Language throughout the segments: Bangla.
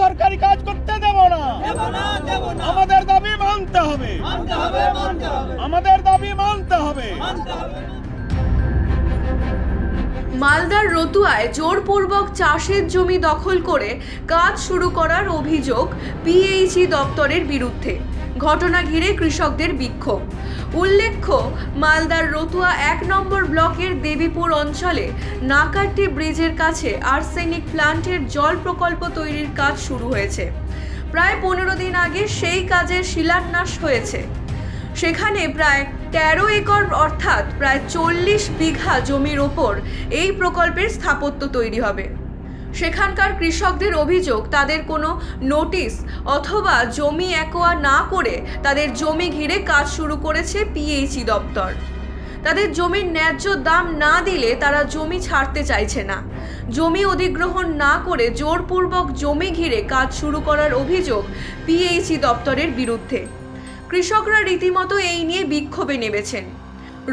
সরকারি কাজ করতে দেব না। আমাদের দাবি মানতে হবে। মানতে হবে আমাদের দাবি মানতে হবে মানতে হবে। মালদার রতুয়ায় জোরপূর্বক চাষের জমি দখল করে কাজ শুরু করার অভিযোগ পিএইচই দপ্তরের বিরুদ্ধে। ঘটনা ঘিরে কৃষকদের বিক্ষোভ। উল্লেখ্য, মালদার রতুয়া এক নম্বর ব্লকের দেবীপুর অঞ্চলে নাকাটি ব্রিজের কাছে আর্সেনিক প্লান্টের জল প্রকল্প তৈরির কাজ শুরু হয়েছে। প্রায় পনেরো দিন আগে সেই কাজের শিলান্যাস হয়েছে। সেখানে প্রায় তেরো একর অর্থাৎ প্রায় চল্লিশ বিঘা জমির ওপর এই প্রকল্পের স্থাপত্য তৈরি হবে। সেখানকার কৃষকদের অভিযোগ, তাদের কোনো নোটিশ অথবা জমি একোয়া না করে তাদের জমি ঘিরে কাজ শুরু করেছে পিএইচই দপ্তর। তাদের জমির ন্যায্য দাম না দিলে তারা জমি ছাড়তে চাইছে না। জমি অধিগ্রহণ না করে জোরপূর্বক জমি ঘিরে কাজ শুরু করার অভিযোগ পিএইচই দপ্তরের বিরুদ্ধে। কৃষকরা রীতিমতো এই নিয়ে বিক্ষোভে নেমেছেন।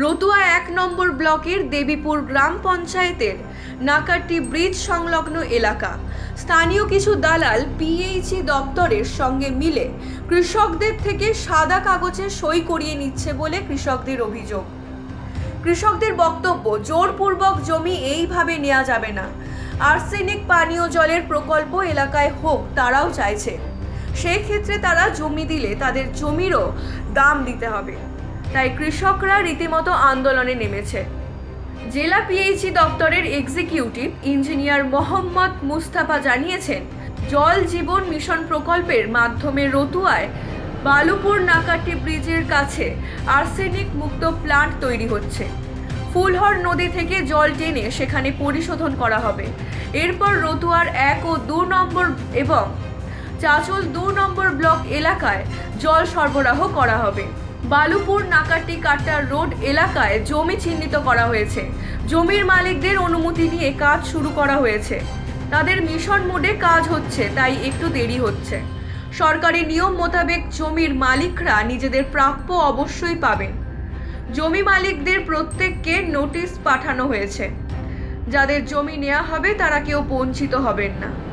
রতুয়া এক নম্বর ব্লকের দেবীপুর গ্রাম পঞ্চায়েতের নাকাটি ব্রিজ সংলগ্ন এলাকা। স্থানীয় কিছু দালাল পিএইচই দপ্তরের সঙ্গে মিলে কৃষকদের থেকে সাদা কাগজে সই করিয়ে নিচ্ছে বলে কৃষকদের অভিযোগ। কৃষকদের বক্তব্য, জোরপূর্বক জমি এইভাবে নেওয়া যাবে না। আর্সেনিক পানীয় জলের প্রকল্প এলাকায় হোক, তারাও চাইছে। সেই ক্ষেত্রে তারা জমি দিলে তাদের জমিরও দাম দিতে হবে। তাই কৃষকরা রীতিমতো আন্দোলনে নেমেছে। জেলা পিএইচই দপ্তরের এক্সিকিউটিভ ইঞ্জিনিয়ার মোহাম্মদ মুস্তাফা জানিয়েছেন, জল জীবন মিশন প্রকল্পের মাধ্যমে রতুয়ায় বালুপুর নাকাটি ব্রিজের কাছে আর্সেনিক মুক্ত প্লান্ট তৈরি হচ্ছে। ফুলহর নদী থেকে জল টেনে সেখানে পরিশোধন করা হবে। এরপর রতুয়ার এক ও দু নম্বর এবং চাচল দু নম্বর ব্লক এলাকায় জল সরবরাহ করা হবে। বালুপুর, নাকাটি, কাটা রোড এলাকায় জমি চিহ্নিত করা হয়েছে। জমির মালিকদের অনুমতি নিয়ে কাজ শুরু করা হয়েছে। তাদের মিশন মোডে কাজ হচ্ছে, তাই একটু দেরি হচ্ছে। সরকারি নিয়ম মোতাবেক জমির মালিকরা নিজেদের প্রাপ্য অবশ্যই পাবেন। জমি মালিকদের প্রত্যেককে নোটিশ পাঠানো হয়েছে। যাদের জমি নেওয়া হবে, তারা কেউ বঞ্চিত হবেন না।